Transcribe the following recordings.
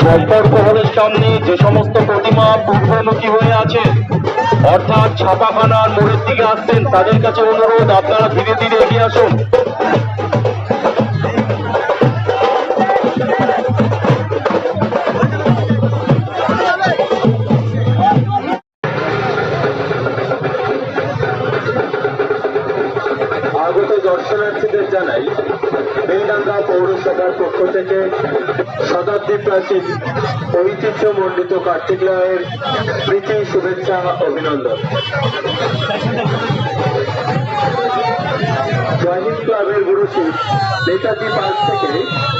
সরকার শহরের সামনে যে সমস্ত প্রতিমা পূর্বমুখী হয়ে অর্থাৎ ছাপাখানার মোড়ের দিকে আসছেন, তাদের কাছে অনুরোধ, আপনারা ধীরে ধীরে এগিয়ে আসুন। আগত দর্শনার্থীদের জানাই, বেলডাঙ্গা পৌরসভার পক্ষ থেকে শতাব্দী প্রাচীন ঐতিহ্যমণ্ডিত কার্তিক রায়ের শুভেচ্ছা অভিনন্দন। জয়হিন্দ ক্লাবের গুরুশিব নেতাজি পার্ক থেকে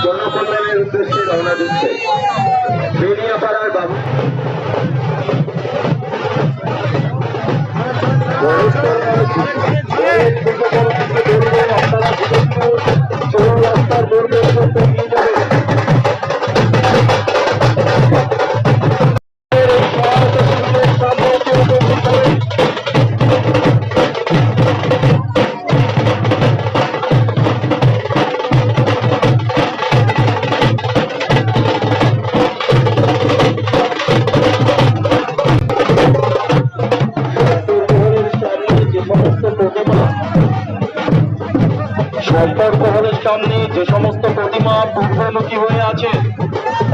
জনকল্যাণের উদ্দেশ্যে রওনা দিচ্ছে।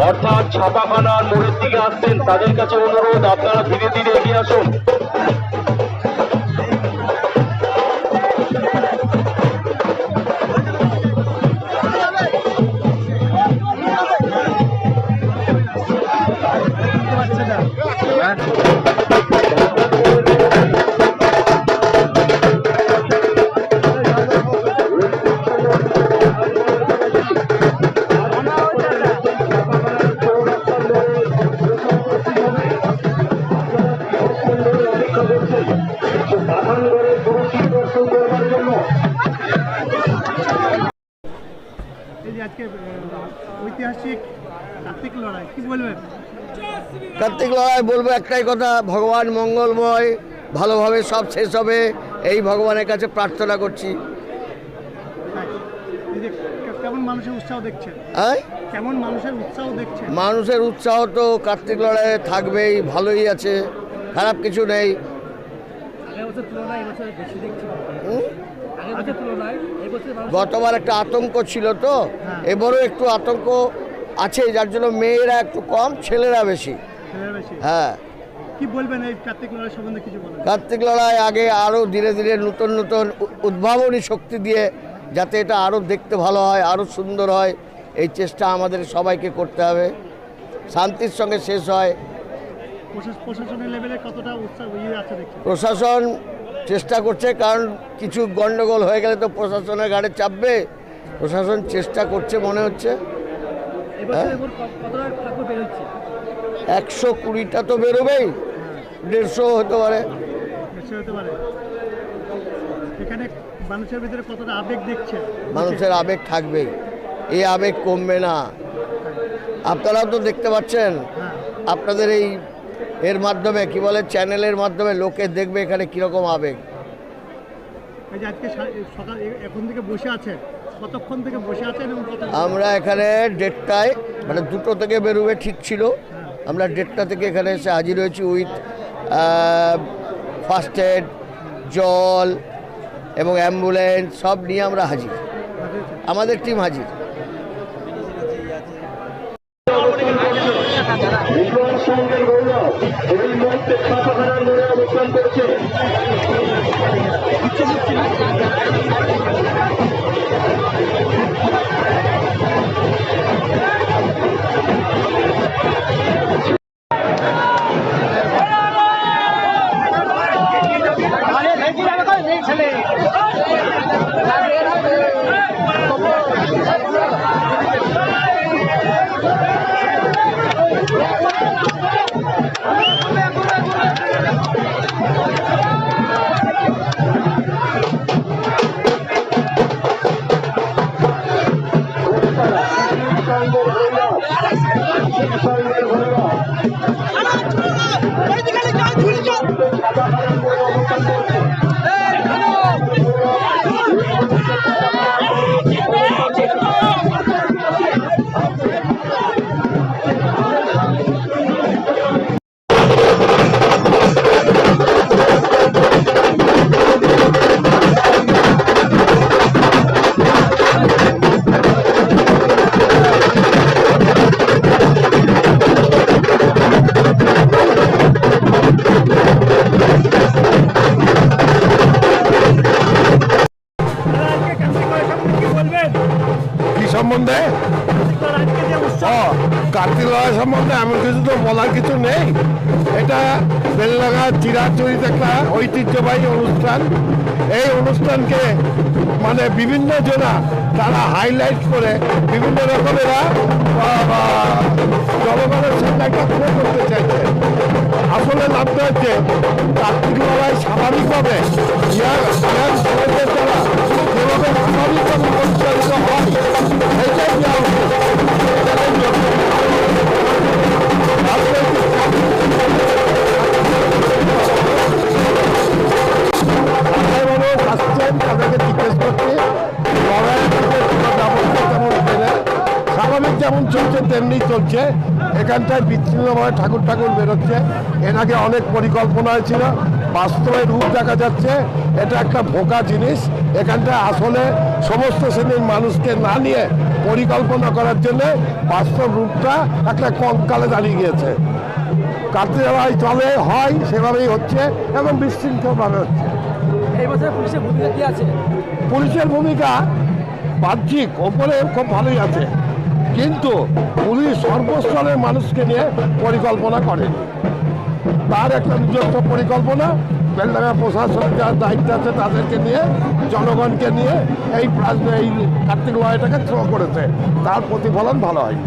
অর্থাৎ ছাপাখানার মোড়ের দিকে আসছেন। তাদের কাছে অনুরোধ আপনারা ধীরে ধীরে এগিয়ে আসুন। একটাই কথা ভগবান মঙ্গলময় ভালোভাবে সব শেষ হবে এই ভগবানের কাছে প্রার্থনা করছি। হ্যাঁ। মানুষের উৎসাহ দেখছেন? মানুষের উৎসাহ দেখছেন? মানুষের উৎসাহ তো কার্তিক লড়াইয়ে থাকবেই ভালোই আছে খারাপ কিছু নেই। গতবার একটা আতঙ্ক ছিল তো হ্যাঁ। এবারও একটু আতঙ্ক আছে যার জন্য মেয়েরা একটু কম ছেলেরা বেশি। হ্যাঁ। কি বলবেন এই কার্তিক লড়াই সম্বন্ধে কিছু বলবেন কার্তিক লড়াই আগে আরও ধীরে ধীরে নতুন নতুন উদ্ভাবনী শক্তি দিয়ে যাতে এটা আরও দেখতে ভালো হয় আরও সুন্দর হয় এই চেষ্টা আমাদের সবাইকে করতে হবে। শান্তির সঙ্গে শেষ হয়। ইয়ে প্রশাসন চেষ্টা করছে কারণ কিছু গণ্ডগোল হয়ে গেলে তো প্রশাসনের গাড়ি চাপবে। প্রশাসন চেষ্টা করছে মনে হচ্ছে। এবছর এবার কতটা ঠাকুর বেরোচ্ছে একশো কুড়িটা তো বেরোবেই। দেড়শো হতে পারে। মানুষের ভিতরে কতটা আবেগ দেখছেন? মানুষের আবেগ থাকবেই এই আবেগ কমবে না। আপনারাও তো দেখতে পাচ্ছেন হ্যাঁ। আপনাদের এই এর মাধ্যমে কি বলে চ্যানেলের মাধ্যমে লোকে দেখবে এখানে কীরকম আবেগ। আজকে সকাল এখন থেকে বসে আছেন। কতক্ষণ থেকে বসে আছেন আমরা এখানে দেড়টায় মানে দুটো থেকে বেরোবে ঠিক ছিল। আমরা ডেটটা থেকে এখানে এসে হাজির হয়েছি উইথ ফার্স্ট এড জল এবং অ্যাম্বুলেন্স সব নিয়ে আমরা হাজির। আমাদের টিম হাজির। বিপ্লব সঙ্গে গৌরব, এই মুহূর্তে অবস্থান করছে। নেই। এটা বেলডাঙ্গা চিরাচরিত একটা ঐতিহ্যবাহী অনুষ্ঠান। এই অনুষ্ঠানকে মানে বিভিন্ন জনা তারা হাইলাইট করে বিভিন্ন রকমেরা জনগণের সাথে একটা প্রো করতে চাইছে। আসলে লাভটা হচ্ছে লড়াই স্বাভাবিকভাবে ইয়ার ইয়ার ছেলেদের দ্বারা যেভাবে স্বাভাবিকভাবে পরিচালিত হয় যেমন চলছে তেমনি চলছে। এখানটায় বিচ্ছিন্নভাবে ঠাকুর ঠাকুর বেরোচ্ছে। এর আগে অনেক পরিকল্পনা হয়েছিল বাস্তবে রূপ দেখা যাচ্ছে। এটা একটা ভোকা জিনিস। এখানটায় আসলে সমস্ত শ্রেণির মানুষকে না নিয়ে পরিকল্পনা করার জন্য বাস্তব রূপটা একটা কঙ্কালে দাঁড়িয়ে গিয়েছে। লড়াই চলে হয় সেভাবেই হচ্ছে এবং বিশৃঙ্খলভাবে হচ্ছে। পুলিশের ভূমিকা বাহ্যিক ওপরে খুব ভালোই আছে। কিন্তু পুলিশ সর্বস্তরের মানুষকে নিয়ে পরিকল্পনা করেন। তার একটা নিজস্ব পরিকল্পনা, বেলডাঙ্গা প্রশাসন যার দায়িত্ব আছে তাদেরকে নিয়ে, জনগণকে নিয়ে এই এই কার্তিক লড়াইটাকে থ্রো করেছে। তার প্রতিফলন ভালো হয়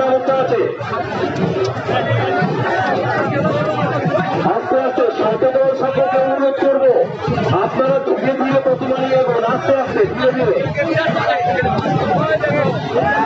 ব্যবস্থা আছে। যারা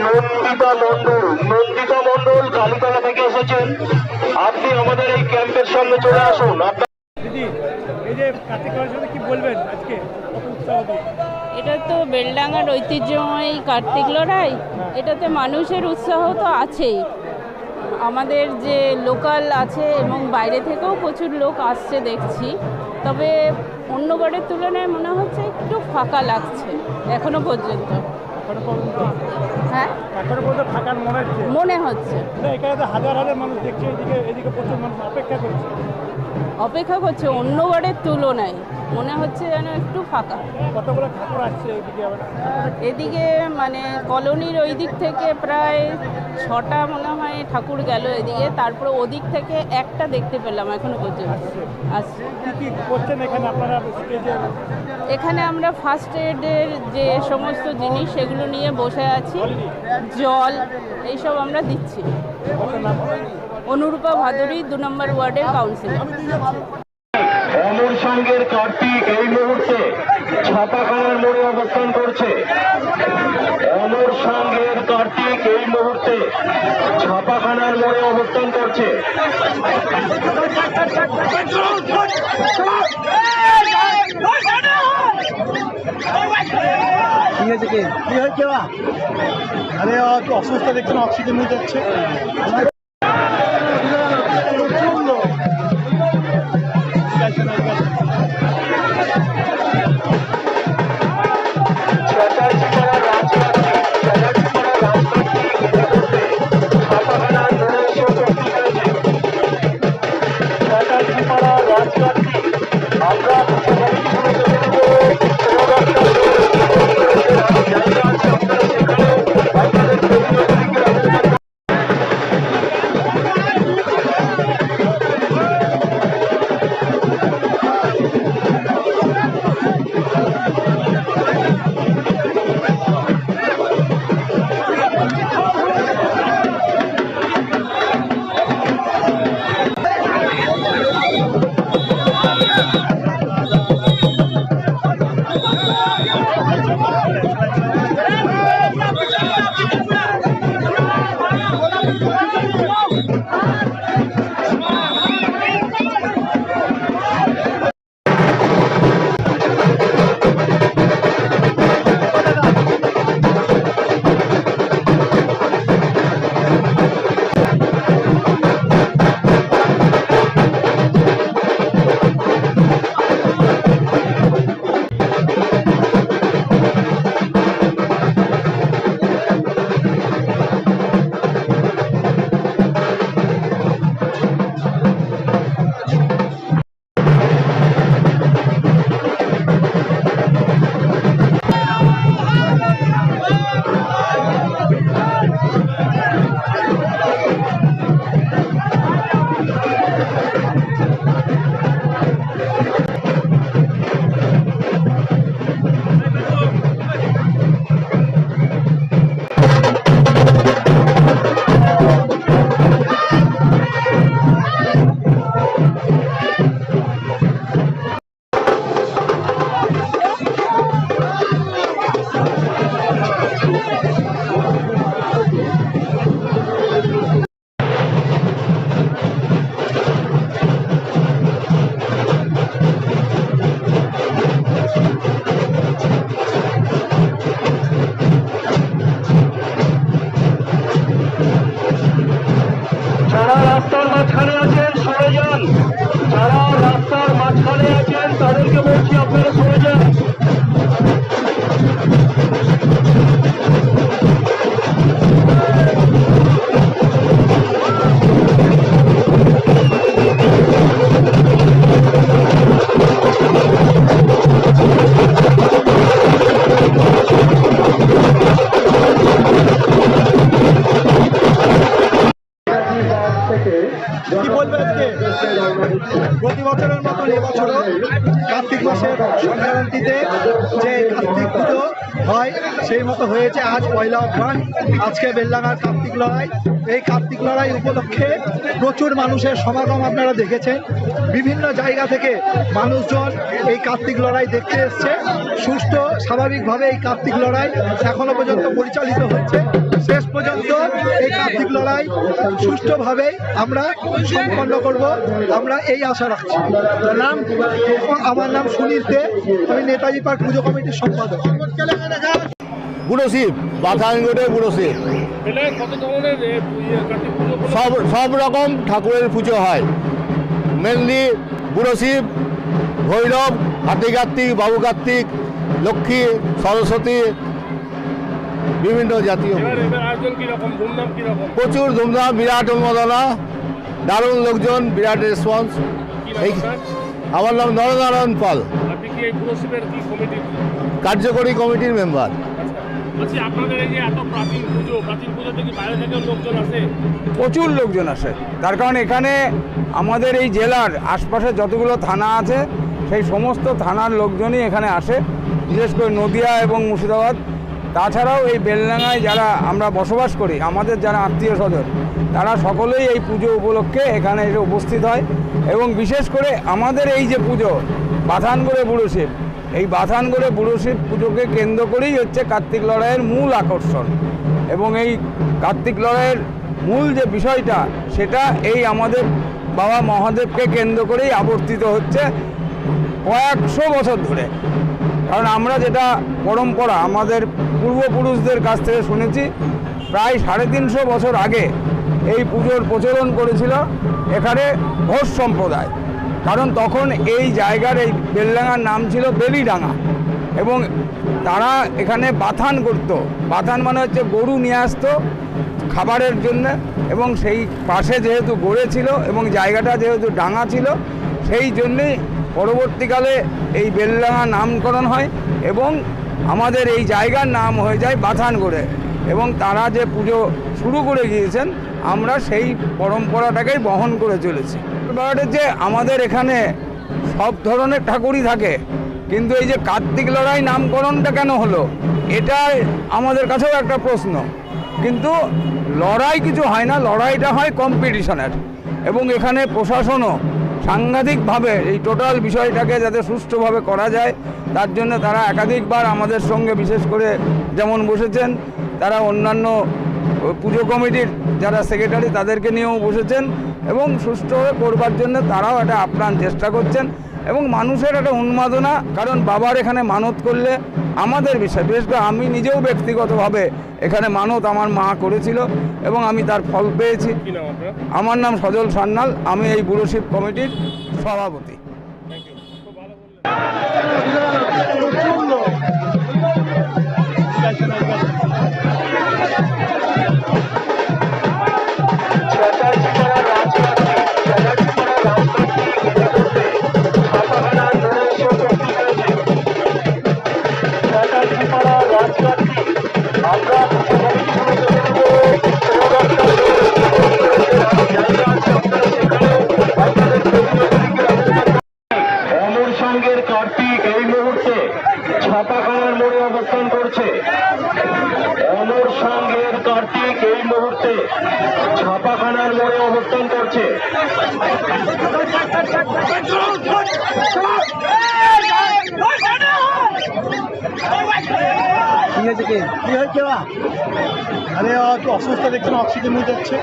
নন্দিতা মণ্ডল নন্দিতা মণ্ডল কালীতলা থেকে এসেছেন। আপনি আমাদের এই ক্যাম্পের সামনে চলে আসুন। দিদি এই যে কার্তিক লড়াইয়ের সাথে কি বলবেন আজকে? কত উৎসাহ দিয়ে এটা তো বেলডাঙ্গার ঐতিহ্যময় কার্তিক লড়াই। এটাতে মানুষের উৎসাহ তো আছেই। আমাদের যে লোকাল আছে এবং বাইরে থেকেও প্রচুর লোক আসছে দেখছি। তবে অন্য বারের তুলনায় মনে হচ্ছে একটু ফাঁকা লাগছে এখনও পর্যন্ত। এখনও পর্যন্ত হ্যাঁ? এখনও পর্যন্ত থাকার মনে হচ্ছে। মনে হচ্ছে। না এখানে তো হাজার হাজার মানুষ দেখছে এদিকে এদিকে প্রচুর মানুষ অপেক্ষা করছে। অপেক্ষা করছে অন্য বারের তুলনায়। মনে হচ্ছে যেন একটু ফাঁকা। কতগুলো ঠাকুর আসছে এদিকে এদিকে মানে কলোনির ওই দিক থেকে প্রায় ছটা মনে হয় ঠাকুর গেল এদিকে। তারপরে ওদিক থেকে একটা দেখতে পেলাম এখনও পর্যন্ত। আসছে। করছেন এখানে আপনারা এখানে আমরা ফার্স্ট এডের যে সমস্ত জিনিস সেগুলো নিয়ে বসে আছি জল এইসব আমরা দিচ্ছি অনুরূপা ভাদুরী দু নম্বর ওয়ার্ডের কাউন্সিলর অমর সঙ্গের কার্তিক এই মুহূর্তে ছাপাখানার মোড়ে অবস্থান করছে অমর সঙ্গের কার্তিক এই মুহূর্তে ছাপাখানার মোড়ে অবস্থান করছে কি আছে কি? হয়েছে? আরে অসুস্থ দেখছেন অক্সিজেন নিয়ে যাচ্ছে। সেই মতো হয়েছে আজ পয়লা অঘ্রান আজকে বেললাঙার কার্তিক লড়াই। এই কার্তিক লড়াই উপলক্ষে প্রচুর মানুষের সমাগম আপনারা দেখেছেন। বিভিন্ন জায়গা থেকে মানুষজন এই কার্তিক লড়াই দেখতে এসছে। সুস্থ, স্বাভাবিকভাবে এই কার্তিক লড়াই এখনও পর্যন্ত পরিচালিত হচ্ছে। শেষ পর্যন্ত এই কার্তিক লড়াই সুষ্ঠুভাবে আমরা সম্পন্ন করব। আমরা এই আশা রাখছি। নাম? আমার নাম সুনীল দে। আমি নেতাজি পার্ক পুজো কমিটির সম্পাদক। বুড়ো শিব বাথানগড়ে বুড়ো শিব। ইয়ে, সব সব রকম ঠাকুরের পুজো হয়। মেনলি বুড়ো শিব ভৈরব হাতি কার্তিক বাবু কার্তিক লক্ষ্মী সরস্বতী বিভিন্ন জাতীয় প্রচুর ধুমধাম বিরাট উন্মোদনা দারুণ লোকজন বিরাট রেসপন্স। এই আমার নাম নরনারায়ণ পাল। কার্যকরী কমিটির মেম্বার। আপনাদের এই যে এত প্রাচীন পুজো, প্রাচীন বাইরে থেকে লোকজন আসে? প্রচুর লোকজন আসে। তার কারণ এখানে আমাদের এই জেলার আশপাশে যতগুলো থানা আছে, সেই সমস্ত থানার লোকজনই এখানে আসে। বিশেষ করে নদিয়া এবং মুর্শিদাবাদ। তাছাড়াও এই বেলডাঙায় যারা আমরা বসবাস করি, আমাদের যারা আত্মীয় স্বজন, তারা সকলেই এই পুজো উপলক্ষে এখানে এসে উপস্থিত হয়। এবং বিশেষ করে আমাদের এই যে পুজো, বাথানগড়ে বুড়ো শিব এই বাথানগড়ে বুড়ো শিব পুজোকে কেন্দ্র করেই হচ্ছে কার্তিক লড়াইয়ের মূল আকর্ষণ। এবং এই কার্তিক লড়াইয়ের মূল যে বিষয়টা, সেটা এই আমাদের বাবা মহাদেবকে কেন্দ্র করেই আবর্তিত হচ্ছে কয়েকশো বছর ধরে। কারণ আমরা যেটা পরম্পরা আমাদের পূর্বপুরুষদের কাছ থেকে শুনেছি, প্রায় সাড়ে তিনশো বছর আগে এই পুজোর প্রচলন করেছিল এখানে ঘোষ সম্প্রদায়। কারণ তখন এই জায়গার এই বেলডাঙার নাম ছিল বেলিডাঙা। এবং তারা এখানে বাথান করতো। বাথান মানে হচ্ছে গরু নিয়ে আসতো খাবারের জন্য এবং সেই পাশে যেহেতু গড়ে ছিল এবং জায়গাটা যেহেতু ডাঙা ছিল, সেই জন্যেই পরবর্তীকালে এই বেলডাঙা নামকরণ হয় এবং আমাদের এই জায়গার নাম হয়ে যায় বাথান বাথানগড়ে এবং তারা যে পুজো শুরু করে গিয়েছেন, আমরা সেই পরম্পরাটাকেই বহন করে চলেছি। ব্যাপারটা যে আমাদের এখানে সব ধরনের ঠাকুরই থাকে, কিন্তু এই যে কার্তিক লড়াই নামকরণটা কেন হলো এটা আমাদের কাছেও একটা প্রশ্ন। কিন্তু লড়াই কিছু হয় না, লড়াইটা হয় কম্পিটিশনের এবং এখানে প্রশাসনও সাংঘাতিকভাবে এই টোটাল বিষয়টাকে যাতে সুষ্ঠুভাবে করা যায়, তার জন্য তারা একাধিকবার আমাদের সঙ্গে বিশেষ করে যেমন বসেছেন, তারা অন্যান্য পুজো কমিটির যারা সেক্রেটারি তাদেরকে নিয়েও বসেছেন এবং সুষ্ঠুভাবে করবার জন্য তারাও একটা আপ্রাণ চেষ্টা করছেন এবং মানুষের একটা উন্মাদনা কারণ বাবার এখানে মানত করলে আমাদের বিষয় বিশেষ করে আমি নিজেও ব্যক্তিগতভাবে এখানে মানত আমার মা করেছিল এবং আমি তার ফল পেয়েছি। আমার নাম সজল সান্যাল আমি এই বুড়োশিব কমিটির সভাপতি। কি হয়েছে কি কি বা আরে অসুস্থ দেখছেন অক্সিজেন নিয়ে যাচ্ছে।